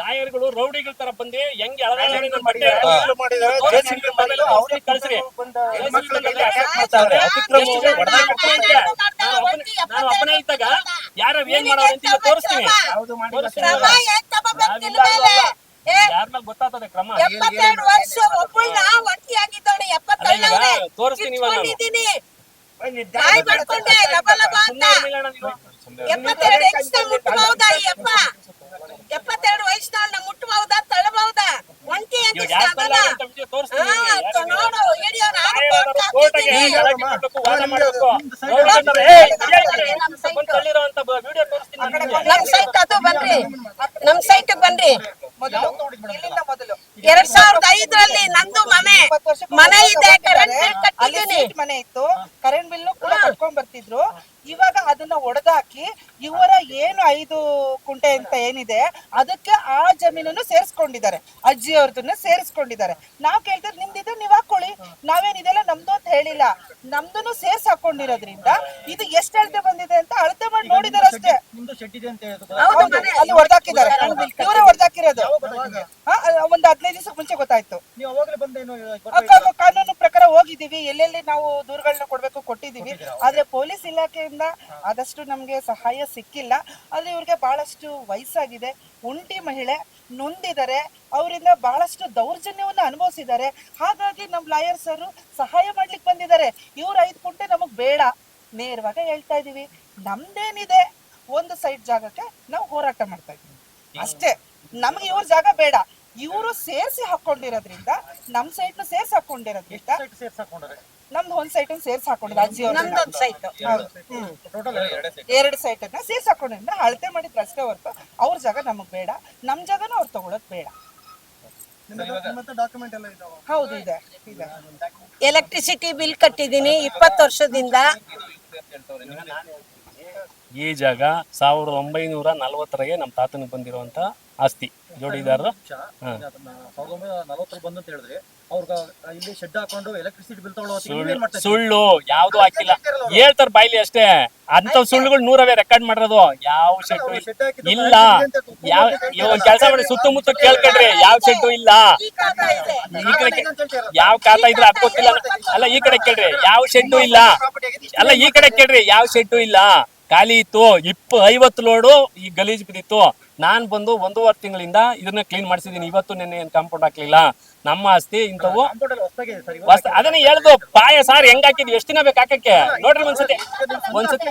ಲಾಯರ್ಗಳು ರೌಡಿಗಳ ತರ ಬಂದು ಹೆಂಗೆ ಅಂತ. ನಾನು ಒಬ್ಬನೇ- ಇದ್ದಾಗ ಯಾರ ಏನ್ ಮಾಡೋರು ಅಂತ ತೋರಿಸ್ತೀನಿ. ಯಾರ ಮೇಲೆ ಗೊತ್ತಾಗ್ತದೆ ಕ್ರಮ? ತೋರಿಸ್ತೀನಿ ಇವಾಗ. ಎಪ್ಪತ್ತೆರಡು ವಯಸ್ಸಿನ ಎಪ್ಪತ್ತೆರಡು ಮುಟ್ಟಬಹುದಾ ತಳ್ಳಬಹುದಾ ಒಂಟಿ ಅಂತ ಹಾ, ನೋಡು ಹಿಡಿಯೋ ನಾನು. ಕೋರ್ಟ್ ಹಾಕಿದ್ದೀನಿ. ನಮ್ ಸೈಟ್ ಅದು ಬನ್ರಿ ನಮ್ ಸೈಟ್ ಬನ್ರಿ ಇಲ್ಲಿಂದ ಮೊದಲು. ಎರಡ್ ಸಾವಿರದ ಐದರಲ್ಲಿ ನಂದು ಮನೆ. ಮನೆ ಇದೆ. ಕರೆಂಟ್ ಬಿಲ್ ಅಲ್ಲಿ ಕಟ್ಟಿದ್ದೀನಿ. ಸೀಟ್ ಮನೆ ಇತ್ತು ಕರೆಂಟ್ ಬಿಲ್ ಕೂಡ ಕಟ್ಕೊಂಡ್ ಬರ್ತಿದ್ರು ಇವಾಗ ಅದನ್ನ ಒಡೆದಾಕಿ ಇವರ ಏನು ಐದು ಕುಂಟೆ ಅಂತ ಏನಿದೆ ಅದಕ್ಕೆ ಆ ಜಮೀನನ್ನು ಸೇರಿಸ್ಕೊಂಡಿದ್ದಾರೆ ಅಜ್ಜಿ ಅವ್ರದನ್ನ ಸೇರಿಸ್ಕೊಂಡಿದ್ದಾರೆ. ನಾವ್ ಕೇಳ್ತಾರೆ ನಿಮ್ದಿದ್ರೆ ನೀವ್ ಹಾಕೊಳ್ಳಿ ನಾವೇನಿದೆಲ್ಲ ನಮ್ದು ಅಂತ ಹೇಳಿಲ್ಲ. ನಮ್ದನ್ನು ಸೇರ್ಸ್ ಹಾಕೊಂಡಿರೋದ್ರಿಂದ ಇದು ಎಷ್ಟು ಅಳತೆ ಬಂದಿದೆ ಅಂತ ಅಳತೆ ಮಾಡಿ ನೋಡಿದಾರೆ ಅಷ್ಟೇ ನಿಮ್ದು ಅಲ್ಲಿ ಹೊಡೆದಾಕಿದ್ದಾರೆ. ಇವರೇ ಹೊಡೆದಾಕಿರೋದು. ಗೊತ್ತಾಗಿದೆ. ಒಂದ್ ಹದಿನೈದು ದಿವಸಕ್ಕೆ ಮುಂಚೆ ಗೊತ್ತಾಯ್ತು. ಕಾನೂನು ಪ್ರಕಾರ ಹೋಗಿದ್ದೀವಿ. ಎಲ್ಲೆಲ್ಲಿ ನಾವು ದೂರುಗಳನ್ನ ಕೊಡ್ಬೇಕು ಕೊಟ್ಟಿದೀವಿ ಆದ್ರೆ ಪೊಲೀಸ್ ಇಲಾಖೆಯಿಂದ ಆದಷ್ಟು ನಮ್ಗೆ ಸಹಾಯ ಸಿಕ್ಕಿಲ್ಲ. ಆದ್ರೆ ಇವ್ರಿಗೆ ಬಹಳಷ್ಟು ವಯಸ್ಸಾಗಿದೆ. ಒಂಟಿ ಮಹಿಳೆ ನೊಂದಿದ್ದಾರೆ. ಅವರಿಂದ ಬಹಳಷ್ಟು ದೌರ್ಜನ್ಯವನ್ನು ಅನುಭವಿಸಿದ್ದಾರೆ. ಹಾಗಾಗಿ ನಮ್ ಲಾಯರ್ ಸರ್ ಸಹಾಯ ಮಾಡ್ಲಿಕ್ಕೆ ಬಂದಿದ್ದಾರೆ. ಇವ್ರ ಐದು ಕುಂಟೆ ನಮಗ್ ಬೇಡ. ನೇರವಾಗಿ ಹೇಳ್ತಾ ಇದೀವಿ ನಮ್ದೇನಿದೆ? ಒಂದು ಸೈಡ್ ಜಾಗಕ್ಕೆ ನಾವು ಹೋರಾಟ ಮಾಡ್ತಾ ಇದೀವಿ ಅಷ್ಟೇ. ನಮ್ಗೆ ಇವ್ರ ಜಾಗ ಬೇಡ. ಇವರು ಸೇರಿಸಿ ಹಾಕೊಂಡಿರೋದ್ರಿಂದ, ನಮ್ ಸೈಡ್ ಸೇರ್ಸಿ ಹಾಕೊಂಡಿರೋದ್ರಿಂದ ನಮ್ದು ಒಂದ್ ಸೈಟ್ ಸೇರ್ಸಿ ಹಾಕೊಂಡಿದ್ದು ಅಜ್ಜಿ ಅವ್ರ ನಮ್ದೊಂದ್ ಸೈಟ್ ಎರಡೇ ಸೈಟ್ ಅನ್ನ ಸೇರ್ಸಿ ಹಾಕೊಂಡಿದ್ರಿಂದ ಅಳತೆ ಮಾಡಿದ್ರು ಅಷ್ಟೇ ಹೊರತು ಅವ್ರ ಜಾಗ ನಮಗ್ ಬೇಡ ನಮ್ ಜಾಗನ ಅವ್ರು ತಗೊಳೋದ್ ಬೇಡ. ಮತ್ತೆ ಡಾಕ್ಯುಮೆಂಟ್ ಎಲ್ಲ ಇದಾವ? ಹೌದು ಇದೆ. ಇದೆ. ಎಲೆಕ್ಟ್ರಿಸಿಟಿ ಬಿಲ್ ಕಟ್ಟಿದೀನಿ ಇಪ್ಪತ್ತು ವರ್ಷದಿಂದ. ಈ ಜಾಗ ಸಾವಿರದ ಒಂಬೈನೂರ ನಲವತ್ತರಾಗೆ ನಮ್ಮ ತಾತನಿಗೆ ಬಂದಿರುವಂತ ಆಸ್ತಿ. ಜೋಡಿದಾರರು? ಅವ್ರಿಗೆ ಇಲ್ಲಿ ಶೆಡ್ ಹಾಕೊಂಡು ಎಲೆಕ್ಟ್ರಿಸಿಟಿ ಬಿಲ್ ತಗೊಳ್ಳೋ ಸುಳ್ಳು ಯಾವ್ದು ಹಾಕಿಲ್ಲ. ಹೇಳ್ತಾರ ಬಾಯ್ಲಿ ಅಷ್ಟೇ. ಅಂತ ಸುಳ್ಳುಗಳು ನೂರವೇ ರೆಕಾರ್ಡ್ ಮಾಡಿರೋದು. ಯಾವ ಶೆಡ್ ಇಲ್ಲ. ಯಾವ ಕೆಲಸ ಮಾಡಿ ಸುತ್ತಮುತ್ತ ಕೇಳ್ಕೊಂಡ್ರಿ. ಯಾವ ಶೆಡ್ ಇಲ್ಲ. ಈ ಕಡೆ ಯಾವ ಕಾತ ಇದ್ರೆ ಅದ್ ಗೊತ್ತಿಲ್ಲ ಅಲ್ಲ ಈ ಕಡೆ ಕೇಳ್ರಿ. ಯಾವ ಶೆಡ್ ಇಲ್ಲ. ಅಲ್ಲ ಈ ಕಡೆ ಕೇಳ್ರಿ. ಯಾವ ಶೆಡ್ ಇಲ್ಲ. ಖಾಲಿ ಇತ್ತು. ಇಪ್ಪ ಐವತ್ತು ಲೋಡು ಈ ಗಲೀಜ್ ಬಿದ್ದಿತ್ತು. ನಾನ್ ಬಂದು ಒಂದೂವರೆ ತಿಂಗಳಿಂದ ಇದನ್ನ ಕ್ಲೀನ್ ಮಾಡಿಸಿದೀನಿ. ಇವತ್ತು ನಿನ್ನೆ ಏನ್ ಕಾಂಪೌಂಡ್ ಹಾಕ್ಲಿಲ್ಲ? ನಮ್ಮ ಆಸ್ತಿ ಇಂಥವು. ಅದನ್ನ ಹೇಳ್ದು ಪಾಯ ಸಾರ್ ಹೆಂಗ್ ಹಾಕಿದ್ವಿ? ಎಷ್ಟು ದಿನ ಬೇಕು ಹಾಕಕ್ಕೆ? ನೋಡ್ರಿ ಒಂದ್ಸತಿ. ಒಂದ್ಸತಿ.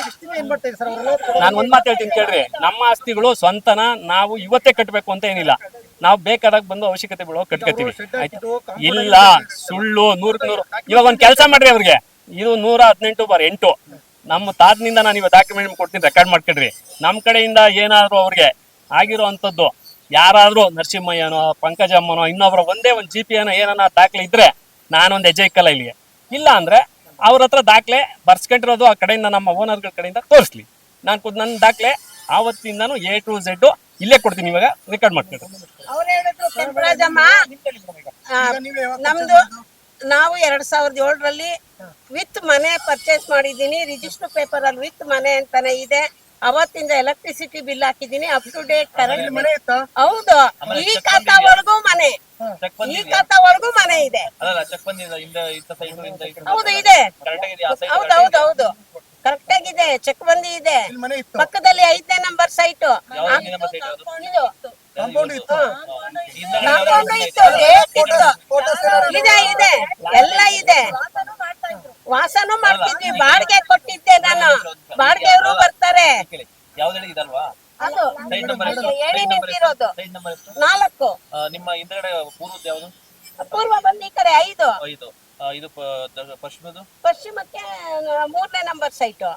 ನಾನು ಒಂದ್ ಮಾತು ಹೇಳ್ತೀನಿ ಕೇಳ್ರಿ. ನಮ್ಮ ಆಸ್ತಿಗಳು ಸ್ವಂತನ ನಾವು ಇವತ್ತೇ ಕಟ್ಟಬೇಕು ಅಂತ ಏನಿಲ್ಲ. ನಾವು ಬೇಕಾದಾಗ ಬಂದು ಅವಶ್ಯಕತೆ ಬೀಳೋ ಕಟ್ಕೋತೀವಿ ಇಲ್ಲ ಸುಳ್ಳು ನೂರಕ್ ನೂರು. ಇವಾಗ ಒಂದ್ ಕೆಲಸ ಮಾಡ್ರಿ ಅವ್ರಿಗೆ. ಇದು ನೂರ ಹದಿನೆಂಟು ಬಾರ್ ಎಂಟು. ನಮ್ಮ ತಾತನಿಂದ ನಾನು ಇವಾಗ ಡಾಕ್ಯುಮೆಂಟ್ ಕೊಡ್ತೀನಿ ರೆಕಾರ್ಡ್ ಮಾಡ್ಕೊಡ್ರಿ. ನಮ್ಮ ಕಡೆಯಿಂದ ಏನಾದ್ರು ಅವ್ರಿಗೆ ಆಗಿರೋ ಅಂಥದ್ದು ಯಾರಾದ್ರೂ ನರಸಿಂಹಯ್ಯನೋ, ಪಂಕಜಮ್ಮನೋ, ಇನ್ನೊಬ್ರ ಒಂದೇ ಒಂದು ಜಿ ಪಿ ಏನೋ ಏನನ್ನ ದಾಖಲೆ ಇದ್ರೆ ನಾನೊಂದು ಹೆಜ್ಜೆ ಇಕ್ಕಲ್ಲ ಇಲ್ಲಿಗೆ ಇಲ್ಲ ಅಂದ್ರೆ ಅವ್ರ ಹತ್ರ ದಾಖಲೆ ಬರ್ಸ್ಕೊಂಡಿರೋದು ಆ ಕಡೆಯಿಂದ ನಮ್ಮ ಓನರ್ಗಳ ಕಡೆಯಿಂದ ತೋರಿಸ್ಲಿ. ನಾನು ಖುದ್ ನನ್ನ ದಾಖಲೆ ಆವತ್ತಿಂದಾನು ಎ ಟು ಝೆಡ್ ಇಲ್ಲೇ ಕೊಡ್ತೀನಿ ಇವಾಗ ರೆಕಾರ್ಡ್ ನೀವೇ ನಮ್ದು ನಾವು ಎರಡ್ ಸಾವಿರದ ಏಳರಲ್ಲಿ ವಿತ್ ಮನೆ ಪರ್ಚೇಸ್ ಮಾಡಿದ್ದೀನಿ. ರಿಜಿಸ್ಟರ್ ಪೇಪರ್ ಅಲ್ಲಿ ವಿತ್ ಮನೆ ಅಂತಾನೆ ಇದೆ. ಅವತ್ತಿಂದ ಎಲೆಕ್ಟ್ರಿಸಿಟಿ ಬಿಲ್ ಹಾಕಿದೀನಿ ಅಪ್ ಟು ಡೇಟ್ ಕರೆಂಟ್ ಮನೆ ಇತ್ತಾ? ಹೌದು. ಈ ಖಾತಾವರೆಗೂ ಮನೆ. ಈ ಖಾತಾವರೆಗೂ ಮನೆ ಇದೆ. ಹಿಂದೆ ಇಂದ ಹೌದು ಹೌದ್ ಹೌದ್ ಕರೆಕ್ಟ್ ಆಗಿದೆ. ಚೆಕ್ ಬಂದಿ ಇದೆ. ಪಕ್ಕದಲ್ಲಿ ಐದನೇ ನಂಬರ್ ಸೈಟ್ ಇದೆ. ಇದೆ ಎಲ್ಲ ಇದೆ. ವಾಸನೂ ಮಾಡ್ತಿದ್ವಿ ಬಾಡಿಗೆ ಕೊಟ್ಟಿದ್ದೆ ನಾನು. ಬಾಡಿಗೆಯವರು ಬರ್ತಾರೆ ಕೇಳಿ. ಯಾವ್ದು ಇದಲ್ವಾ? ಅದು ಸೈಡ್ ನಂಬರ್ ಎಷ್ಟು? ನಂಬರ್ ನಿಂತಿರೋದು. ನಂಬರ್ ಎಷ್ಟು? ನಾಲ್ಕು. ಆ, ನಿಮ್ಮ ಹಿಂದ್ಗಡೆ ಪೂರ್ವದ ಯಾವುದು? ಪೂರ್ವ ಬಂದು ಈ ಕಡೆ ಐದು. ಐದು. ಆ, ಇದು ಪ- ದ- ಪಶ್ಚಿಮದು ಪಶ್ಚಿಮಕ್ಕೆ ಮೂರನೇ ನಂಬರ್ ಸೈಟು ಆ,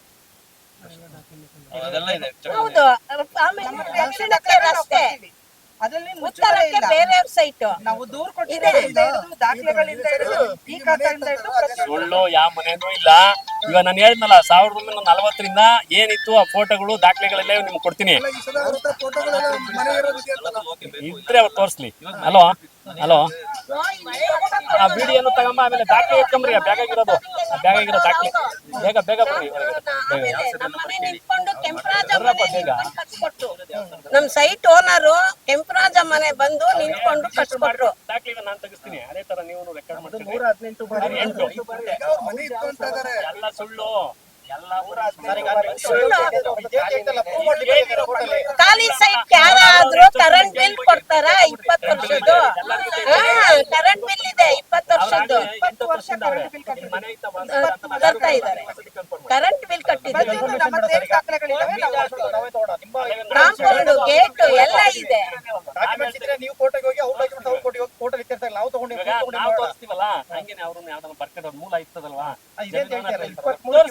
ಅದೆಲ್ಲ ಇದೆ. ಹೌದು. ಆಮೇಲೆ ದಕ್ಷಿಣಕ್ಕೆ ರಸ್ತೆ ಅದ್ರಲ್ಲಿ ಮುಚ್ಚುಮರೆ ಉತ್ತರಕ್ಕೆ ಇಲ್ಲ. ಬೇರೆಯವ್ರ ಸೈಟ್ ನಾವು ದೂರ ಕೊಟ್ಟಿರೋದ್ರಿಂದ ದಾಖಲೆಗಳಿಂದ ಹಿಡಿದು ಈ ಖಾತೆಯಿಂದ ಹಿಡಿದು ಪ್ರತಿಯೊಂದು ಸುಳ್ಳು ಯಾವ ಮನೆನೂ ಇಲ್ಲ. ಇವಾಗ ನಾನು ಹೇಳಿದ್ನಲ್ಲ ಸಾವಿರದ ಒಂಬೈನೂರ ನಲವತ್ತರಿಂದ ಏನಿತ್ತು ಆ ಫೋಟೋಗಳು ದಾಖಲೆಗಳೆಲ್ಲ ನಿಮ್ಗೆ ಕೊಡ್ತೀನಿ. ಇದ್ರೆ ಅವ್ರು ತೋರಿಸ್ಲಿ. ಹಲೋ? ಹಲೋ? ಆ ವಿಡಿಯೋನು ತಗೊಂಬ ಆಮೇಲೆ ದಾಖಲೆ ಇಟ್ಕೊಂಬ್ರಿ ಆ ಬ್ಯಾಗಾಗಿರೋದು ಆ ಬ್ಯಾಗಾಗಿರೋ ದಾಖಲೆ. ಬೇಗ ಬೇಗ ಬನ್ನಿ ಆಮೇಲೆ ನಮ್ ಸೈಟ್ ಓನರು ಕೆಂಪರಾಜ ಮನೆ ಬಂದು ನಿಂತ್ಕೊಂಡು ತೆಗಿಸ್ತೀನಿ. ಅದೇ ತರ ನೀವು ರೆಕಾರ್ಡ್ ಮಾಡ್ತೀವಿ ಖಾಲಿ ಸೈಟ್ ಯಾರಾದ್ರೂ ಕರೆಂಟ್ ಬಿಲ್ ಕೊಡ್ತಾರ ಇಪ್ಪತ್ತು ವರ್ಷದ್ದು. ಹಾ ಕರೆಂಟ್ ಬಿಲ್ ಇದೆ ಇಪ್ಪತ್ತು ವರ್ಷದ್ದು. ಇಪ್ಪತ್ತು ವರ್ಷ. ಬರ್ತಾ ಇದ್ದಾರೆ ಕರೆಂಟ್ ಬಿಲ್ ಕಾಂಪೌಂಡ್ ಗೇಟ್ ಎಲ್ಲ ಇದೆ. ನೀವು ಕೋಟೆಗೆ ಹೋಗಿ ಅವ್ರ ಕೋಟೆಗೆ ಹೋಗಿ ಕೋರ್ಟಲ್ಲಿ ಇರ್ತಾರೆ ನಾವು ತಗೊಂಡಿರ್ತೀವಿ ಅವ್ರನ್ನ ಯಾವ್ದನ್ನ ಬರ್ಕಡ್ ಮೂಲ ಇರ್ತದಲ್ವಾ ಇಪ್ಪತ್ಮೂರು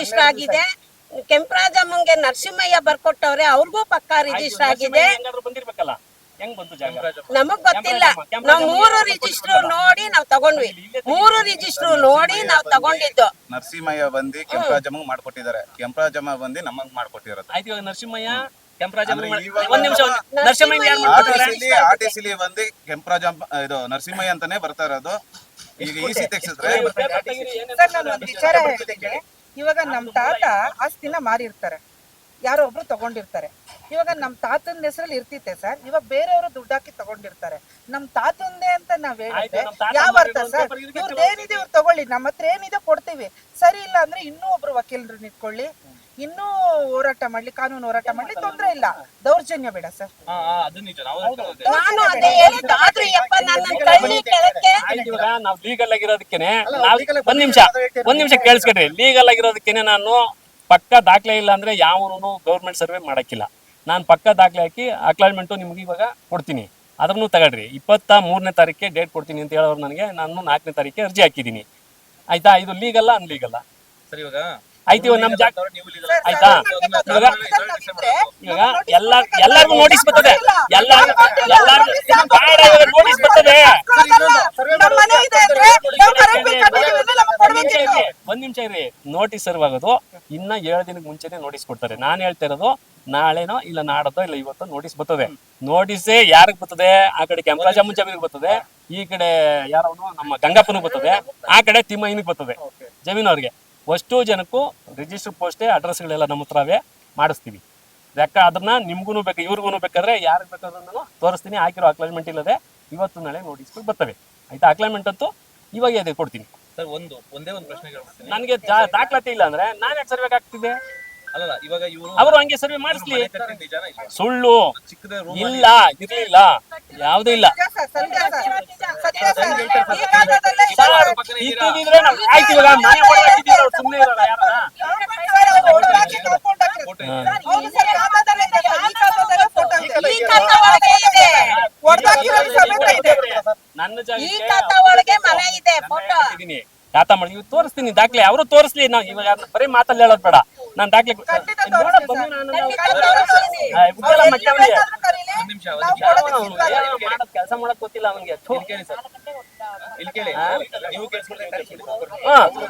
ರಿಜಿಸ್ಟರ್ ಆಗಿದೆ. ಕೆಂಪರಾಜಮ್ಮಂಗೆ ನರಸಿಂಹಯ್ಯ ಬರ್ಕೊಟ್ಟವ್ರೆ ಅವ್ರಿಗೂ ಪಕ್ಕಾ ರಿಜಿಸ್ಟರ್ ಆಗಿದೆ. ಹೆಂಗ್ ಬಂತು ಜಾಗ? ನಮಗ್ ಗೊತ್ತಿಲ್ಲ. ನಾವ್ ಮೂರು ರಿಜಿಸ್ಟರ್ ನೋಡಿ ನಾವ್ ತಗೊಂಡ್ವಿ. ಮೂರು ರಿಜಿಸ್ಟರ್ ನೋಡಿ ನಾವ್ ತಗೊಂಡಿದ್ದು. ನರಸಿಂಹಯ್ಯ ಬಂದು ಕೆಂಪರಾಜಮ್ಮ ಮಾಡ್ಕೊಟ್ಟಿದ್ದಾರೆ. ಕೆಂಪರಾಜಮ್ಮ ಬಂದು ನಮಗ್ ಮಾಡ್ಕೊಟ್ಟಿರೋದು. ಆಯ್ತು ಇವಾಗ ನರಸಿಂಹಯ್ಯ ಬಂದು ಕೆಂಪರಾಜಮ್ಮ ಇದು ನರಸಿಂಹಯ್ಯ ಅಂತಾನೆ ಬರ್ತಾ ಇರೋದು. ಈಗ ಈ ಸಿ ತೆಗ್ಸಿದ್ರೆ ಇವಾಗ ನಮ್ಮ ತಾತ ಆಸ್ತಿನ ಮಾರಿರ್ತಾರೆ. ಯಾರೋ ಒಬ್ರು ತಗೊಂಡಿರ್ತಾರೆ. ಇವಾಗ ನಮ್ಮ ತಾತನ ಹೆಸರಲ್ಲಿ ಇರ್ತಿತ್ತೆ ಸರ್. ಇವಾಗ ಬೇರೆಯವರು ದುಡ್ಡು ಹಾಕಿ ತಗೊಂಡಿರ್ತಾರೆ. ನಮ್ಮ ತಾತಂದೇ ಅಂತ ನಾವ್ ಹೇಳಿದ್ರೆ ಯಾವ ಅರ್ಥ ಸರ್. ಇವ್ರದ್ದು ಏನಿದೆ ಇವ್ರು ತಗೊಳ್ಳಿ. ನಮ್ಮ ಹತ್ರ ಏನಿದೆ ಕೊಡ್ತೀವಿ. ಸರಿ ಇಲ್ಲ ಅಂದ್ರೆ ಇನ್ನೂ ಒಬ್ರು ವಕೀಲರನ್ನ ನಿಂತ್ಕೊಳ್ಳಿ ಇನ್ನೂ ಹೋರಾಟ ಮಾಡ್ಲಿ ಕಾನೂನು ಹೋರಾಟ ಮಾಡ್ಲಿ ತೊಂದ್ರೆ ಇಲ್ಲ. ದೌರ್ಜನ್ಯ ಬೇಡ ಸರ್. ಅದು ನಿಜ. ನಾವು ನಾನು ಅದೇ ಹೇಳಿದ್ದು ಆದ್ರೂ ಯಪ್ಪ ನನ್ನ ಕಳ್ಳಿ ಕೆಳಕ್ಕೆ ಇವಾಗ ನಾವ್ ಲೀಗಲ್ ಆಗಿರೋದಕ್ಕೇನೆ ನಾವ್ ಒಂದ್ ನಿಮಿಷ ಒಂದ್ ನಿಮಿಷ ಕೇಳಿಸ್ಕೊಡ್ರಿ. ಲೀಗಲ್ ಆಗಿರೋದಕ್ಕೇನೆ ನಾನು ಪಕ್ಕ ದಾಖಲೆ ಇಲ್ಲ ಅಂದ್ರೆ ಯಾವನು ಗೌರ್ಮೆಂಟ್ ಸರ್ವೆ ಮಾಡಕ್ಕಿಲ್ಲ. ನಾನು ಪಕ್ಕ ದಾಖಲೆ ಹಾಕಿ ಅಕ್ಲೈನ್ಮೆಂಟು ನಿಮ್ಗೆ ಇವಾಗ ಕೊಡ್ತೀನಿ. ಅದನ್ನು ತಗೊಳ್ರಿ. ಇಪ್ಪತ್ತ ಮೂರನೇ ತಾರೀಕಿಗೆ ಡೇಟ್ ಕೊಡ್ತೀನಿ ಅಂತ ಹೇಳೋರು ನನಗೆ. ನಾನು ನಾಲ್ಕನೇ ತಾರೀಕಿಗೆ ಅರ್ಜಿ ಹಾಕಿದ್ದೀನಿ. ಆಯ್ತಾ? ಇದು ಲೀಗಲ್ಲ ಅನ್ಲೀಗಲ್ಲ ಸರಿ ಇವಾಗ ಆಯ್ತು ಇವಾಗ ನಮ್ ಜಾಗ ಆಯ್ತಾ? ಇವಾಗ ಇವಾಗ ಎಲ್ಲ ಎಲ್ಲಾರ್ಗು ನೋಟಿಸ್ ಬರ್ತದೆ. ಎಲ್ಲ ಎಲ್ಲಾರ್ಗು ಬೇಡ ಇವಾಗ ನೋಟಿಸ್ ಬರ್ತದೆ ಒಂದ್ ನಿಮಿಷ ಇರಿ ನೋಟಿಸ್ ಸರ್ವ್ ಆಗೋದು. ಇನ್ನ ಏಳು ದಿನಕ್ಕೆ ಮುಂಚೆನೆ ನೋಟಿಸ್ ಕೊಡ್ತಾರೆ. ನಾನ್ ಹೇಳ್ತಾ ಇರೋದು ನಾಳೆನೋ ಇಲ್ಲ ನಾಡದೋ ಇಲ್ಲ ಇವತ್ತೋ ನೋಟಿಸ್ ಬರ್ತದೆ. ನೋಟಿಸೇ ಯಾರಿಗ್ ಬರ್ತದೆ? ಆ ಕಡೆ ಕೆಂಪರಾಜಮ್ಮನ್ ಮುಂಚೆ ಬರ್ತದೆ. ಈ ಕಡೆ ಯಾರವನು? ನಮ್ಮ ಗಂಗಪ್ಪನಿಗೆ ಬರ್ತದೆ. ಆ ಕಡೆ ತಿಮ್ಮಯ್ಯನಿಗೆ ಬರ್ತದೆ. ಜಮೀನು ಅವ್ರಿಗೆ ಅಷ್ಟು ಜನಕ್ಕೂ ರಿಜಿಸ್ಟರ್ ಪೋಸ್ಟೇ ಅಡ್ರೆಸ್ಗಳೆಲ್ಲ ನಮ್ಮ ಹತ್ರವೇ ಮಾಡಿಸ್ತೀವಿ ಯಾಕ ಅದನ್ನ ನಿಮ್ಗೂ ಬೇಕು ಇವ್ರಿಗೂ ಬೇಕಾದ್ರೆ ಯಾರಿಗೆ ಬೇಕಾದ್ರೂ ನಾನು ತೋರಿಸ್ತೀನಿ ಹಾಕಿರೋ ಅಕ್ಲೈನ್ಮೆಂಟ್ ಇಲ್ಲದೆ ಇವತ್ತು ನಾಳೆ ನೋಟಿಸ್ಗಳು ಬರ್ತವೆ ಆಯ್ತಾ ಅಕ್ಲೈನ್ಮೆಂಟ್ ಅಂತೂ ಇವಾಗ ಅದೇ ಕೊಡ್ತೀನಿ ಸರ್ ಒಂದು ಒಂದೇ ಒಂದು ಪ್ರಶ್ನೆ ನನಗೆ ದಾಖಲಾತಿ ಇಲ್ಲ ಅಂದ್ರೆ ನಾನು ಯಾಕೆ ಸರ್ವೆ ಆಗ್ತಿದೆ ಅಲ್ಲ ಇವಾಗ ಇವರು ಅವರು ಹಂಗೆ ಸರ್ವೆ ಮಾಡಿಸ್ಲಿ ಸುಳ್ಳು ಇಲ್ಲ ಇರ್ಲಿಲ್ಲ ಯಾವುದೂ ಇಲ್ಲ ನಿಜ ಸರ್, ಸತ್ಯ ಸರ್. ಸತ್ಯ ಸರ್. ಈ ಕಾಲದಲ್ಲೇ ನಾವು ಮನೆ ಇರೋಲ್ಲ. ನನ್ನ ಜಾಗಕ್ಕೆ ಮನೆ ಇದೆ ಫೋಟೋ. ಖಾತಾ ಮಾಡಿ ಇವ್ ತೋರಿಸ್ತೀನಿ ದಾಖಲೆ. ಅವರು ತೋರಿಸ್ಲಿ ನಾವು ಇವಾಗ ಬರೀ ಮಾತಲ್ಲಿ ಹೇಳೋದ್ ಬೇಡ. ನಾನು ದಾಖಲೆ. ಕೆಲಸ ಮಾಡಕ್ ಗೊತ್ತಿಲ್ಲ ಅವನಿಗೆ.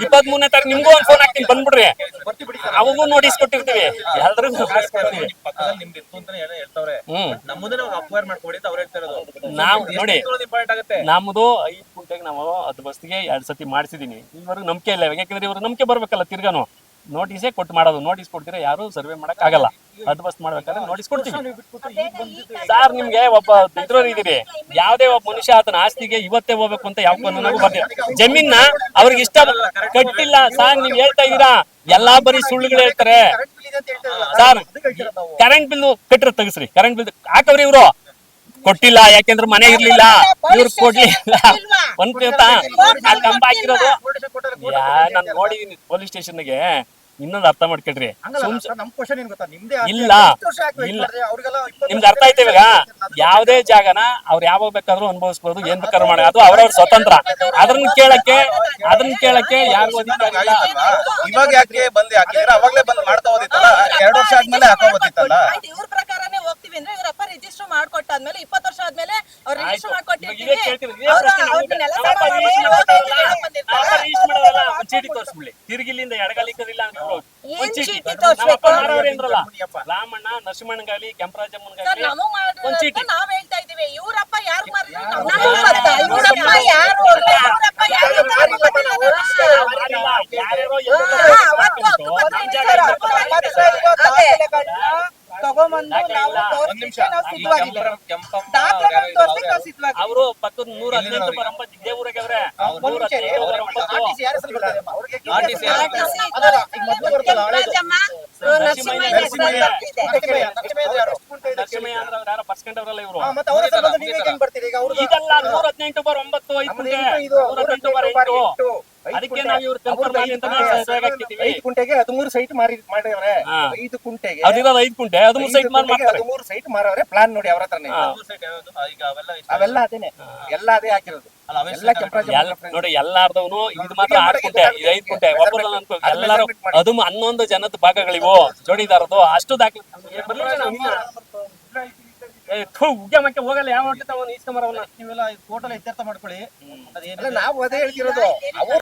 ಇಪ್ಪತ್ ಮೂರನೇ ತಾರೀಕು ನಿಮ್ಗೂ ಒಂದ್ ಫೋನ್ ಹಾಕ್ತೀನಿ ಬಂದ್ಬಿಡ್ರಿ. ಅವಾಗೂ ನೋಟಿಸ್ ಕೊಟ್ಟಿರ್ತೀವಿ. ಹ್ಮ್. ನಾವು ಅಕ್ವೈರ್ ಮಾಡ್ಕೊಡಿ ಅಂತ ಅವ್ರು ನಾವು ನೋಡಿ ನಮ್ದು ಐದು ಗುಂಟೆಗೆ ನಾವು ಹತ್ತು ಬಸ್ಗೆ ಎರಡ್ ಸತಿ ಮಾಡಿಸಿದೀನಿ. ಇವ್ರಿಗೆ ನಂಬಿಕೆ ಇಲ್ಲ ಯಾಕಂದ್ರೆ ಇವ್ರಿಗೆ ನಂಬಿಕೆ ಬರ್ಬೇಕಲ್ಲ ತಿರ್ಗಾನು. ನೋಟಿಸೇ ಕೊಟ್ಟು ಮಾಡೋದು. ನೋಟಿಸ್ ಕೊಡ್ತೀರಾ? ಯಾರು ಸರ್ವೆ ಮಾಡಕ್ ಆಗಲ್ಲ. ಬಸ್ ಮಾಡ್ಬೇಕಾದ್ರೆ ನೋಟಿಸ್ ಕೊಡ್ತೀವಿ. ಸರ್ ನಿಮ್ಗೆ ಒಬ್ಬ ಇದ್ರೋರು ಇದೀರಿ ಯಾವ್ದೇ ಒಬ್ಬ ಮನುಷ್ಯ ಆತನ ಆಸ್ತಿಗೆ ಇವತ್ತೇ ಹೋಗ್ಬೇಕು ಅಂತ ಯಾವ ಕಾನೂನಾಗೂ ಬರ್ತೀವಿ ಜಮೀನ್ನ ಅವ್ರಿಗೆ ಇಷ್ಟ ಕಟ್ಟಿಲ್ಲ. ಸರ್ ನೀವ್ ಹೇಳ್ತಾ ಇದೀರಾ ಎಲ್ಲಾ ಬರೀ ಸುಳ್ಳುಗಳು ಹೇಳ್ತಾರೆ. ಸರ್ ಕರೆಂಟ್ ಬಿಲ್ ಕಟ್ಟಿರ ತೆಗಿಸ್ರಿ. ಕರೆಂಟ್ ಬಿಲ್ ಹಾಕವ್ರಿ ಇವ್ರು? ಕೊಟ್ಟಿಲ್ಲ ಯಾಕೆಂದ್ರೆ ಮನೆ ಇರ್ಲಿಲ್ಲ. ಇವ್ರು ಕೊಡ್ಲಿಲ್ಲ ಒಂದ್ ಗೊತ್ತಾ ಅಲ್ಲಿ ಕಂಬ ಹಾಕಿರೋದು. ಯಾ ನಾನ್ ನೋಡಿದೀನಿ ಪೊಲೀಸ್ ಸ್ಟೇಷನ್ಗೆ ಇನ್ನೊಂದು ಅರ್ಥ ಮಾಡ್ಕೊಳ್ರಿ. ಇಲ್ಲ. ಇಲ್ಲ. ನಿಮ್ದು ನಿಮ್ಗೆ ಅರ್ಥ ಐತೆ ಇವಾಗ? ಯಾವ್ದೇ ಜಾಗನ ಅವ್ರು ಯಾವಾಗ ಬೇಕಾದ್ರೂ ಅನುಭವಿಸ್ಬೋದು. ಏನ್ ಬೇಕಾದ್ರೂ ಮಾಡಿ. ಅದು ಅವ್ರವ್ರ ಸ್ವತಂತ್ರ. ಅದನ್ನ ಕೇಳಕ್ಕೆ ಅದನ್ನ ಕೇಳಕ್ಕೆ ಯಾರು ಇವಾಗ ಯಾಕೆ ಬಂದ್? ಯಾಕೆ? ಅವಾಗ್ಲೇ ಬಂದ್ ಮಾಡ್ತಾ ಹೋದಿತ್ತಲ್ಲ ಎರಡು ವರ್ಷ ಆದ್ಮೇಲೆ ಹಾಕೋಬೋದಿತ್ತಲ್ಲ ಆಯ್ತು ಹೋಗ್ತೀವಿ ಅಂದ್ರೆ ಇವ್ರಪ್ಪ ರಿಜಿಸ್ಟರ್ ಮಾಡ್ಕೊಟ್ಟಾದ್ಮೇಲೆ ಇಪ್ಪತ್ತು ವರ್ಷ ಆದ್ಮೇಲೆ ಅವ್ರ ರಿಜಿಸ್ಟರ್ ಮಾಡ್ಕೊಟ್ಟಿರ್ತೀವಿ. ತಿರ್ಗಿಲಿಂದ ಎಡಗಾಲಿಕ್ಕದಿಲ್ಲ ರಾಮಣ್ಣ ನರಸಿಂಹಣ್ಣಗಾಲಿ ಕೆಂಪರಾಜಮ್ಮನ್ಗಾಲಿ ನಾವ್ ಹೇಳ್ತಾ ಇದೀವಿ ಇವ್ರಪ್ಪ ಯಾರು ಮಾರಿದ್ರು? ಯಾರು ಅಂತ ನಮ್ಗ್ ಗೊತ್ತಿಲ್ಲ ನಾವು. ಯಾರ್ಯಾರೋ ಹಾ, ಅವತ್ತು ಎಲ್ಲೋ ಹತ್ತು ನಮ್ ಜಾಗ ಬಂದಿರ್ತಾರೆ. ಇತ್ತು. ನಮ್ಮ ಹತ್ರ ಇರೋ ದಾಖಲೆಗಳನ್ನ ತಗೊಂಬಂದು ನಾವು ಒಂದ್ ತೋರ್ಸ್ಲಿಕ್ಕೆ ನಿಮಿಷ ನಾವು ಈ ಸಿದ್ಧವಾಗಿದ್ದೇವೆ ಕೆಂಪಮ್ಮ- ಕೆಂಪಮ್ಮ ದಾಖಲೆಗಳನ್ನ ಅವ್ರು ಪಕ್ಕದ ನೂರ ಹದಿನೆಂಟು ಬರಂಪ ಇದೇ ಊರಾಗೆ ಅವ್ರೆ. ನೂರ ಹದಿನೆಂಟು ಹೆಸರಲ್ಲಿ ಅಂದ್ರೆ ಅವ್ರು ಯಾರೋ ಬರ್ಸ್ಕೊಂಡವ್ರಲ್ಲ ಇವರು? ಇದೆಲ್ಲ ನೂರ ಹದಿನೆಂಟು ಬಾರ್ ಒಂಬತ್ತು ಐದು ನೂರ ಹದಿನೆಂಟು ಬಾರ್ ಎಂಟು. ಅದಕ್ಕೆ ನಾವು ಇವ್ರು ಐದು ಕುಂಟೆಗೆ ಹದಿಮೂರು ಸೈಟ್ ಮಾರಿ ಮಾಡಿವ್ರೆ ಹಾ. ಐದು ಕುಂಟೆಗೆ ಅದಿರೋದು ಐದು ಕುಂಟೆ ಹದಿಮೂರು ಮೂರು ಸೈಟ್ ಮಾರ್ ಮಾಡ್ತಾರೆ. ಹದಿಮೂರು ಸೈಟ್ ಮಾರವ್ರೆ ಪ್ಲಾನ್ ನೋಡಿ ಅವ್ರ ಹತ್ರನೇ. ಅವೆಲ್ಲ ಅದೇನೆ. ಎಲ್ಲ ಅದೇ ಹಾಕಿರೋದು. ನೋಡಿ ಎಲ್ಲಾರ್ದವನು ಇದು ಮಾತ್ರ ಆರು ಕುಂಟೆ ಇದು ಐದು ಕುಂಟೆ ಒಬ್ಬರಲ್ಲ ಅನ್ಕೋ ಎಲ್ಲಾರು ಅದು ಹನ್ನೊಂದು ಜನದ ಭಾಗಗಳಿವು ಜೋಡಿದಾರದು ಅಷ್ಟು ದಾಖಲೆ. ಉಗ್ಯ ಹೋಗಲ್ಲ ಯಾವ ಹೊಟ್ಟೆ ತಗೊಂಡು ಇಸ್ಕೊಂಬರವನ್ನ ನೀವೆಲ್ಲ ಟೋಟಲ್ ಇತ್ಯರ್ಥ ಮಾಡ್ಕೊಳ್ಳಿ. ನಾವು ಅದೇ ಹೇಳ್ತಿರೋದು.